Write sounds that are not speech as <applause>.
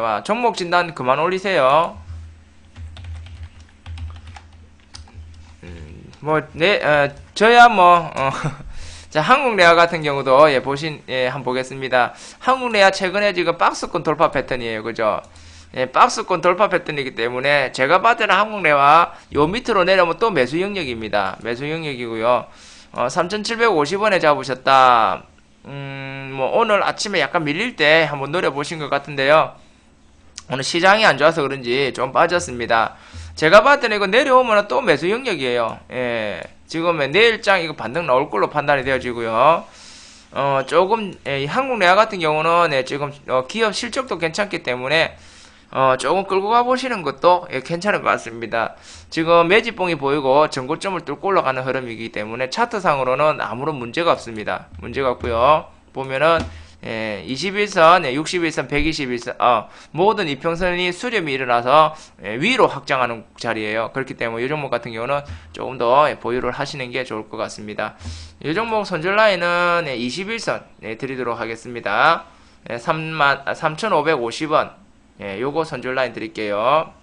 한국내와 종목 진단 그만 올리세요. 음, 뭐, 네, 어, 저야 뭐, 어, <laughs> 자, 한국레아 같은 경우도, 예, 보신, 예, 한번 보겠습니다. 한국레아 최근에 지금 박스권 돌파 패턴이에요. 그죠? 예, 박스권 돌파 패턴이기 때문에, 제가 봤을 때는 한국레아 요 밑으로 내려오면 또 매수 영역입니다. 매수 영역이고요. 어, 3,750원에 잡으셨다. 음, 뭐, 오늘 아침에 약간 밀릴 때 한번 노려보신 것 같은데요. 오늘 시장이 안 좋아서 그런지 좀 빠졌습니다. 제가 때는 이거 내려오면 또 매수 영역이에요. 예. 지금 내일장 이거 반등 나올 걸로 판단이 되어지고요. 어, 조금, 예, 이 한국레아 같은 경우는 예, 지금 어, 기업 실적도 괜찮기 때문에 어, 조금 끌고 가보시는 것도 예, 괜찮을 것 같습니다. 지금 매집봉이 보이고 전고점을 뚫고 올라가는 흐름이기 때문에 차트상으로는 아무런 문제가 없습니다. 문제가 없고요. 보면은 예, 21선, 예, 61선, 121선, 어, 모든 이평선이 수렴이 일어나서 예, 위로 확장하는 자리예요. 그렇기 때문에 이 종목 같은 경우는 조금 더 예, 보유를 하시는 게 좋을 것 같습니다. 이 종목 손절 라인은 예, 21선 예, 드리도록 하겠습니다. 예, 3만, 3,550원. 예, 요거 손절 라인 드릴게요.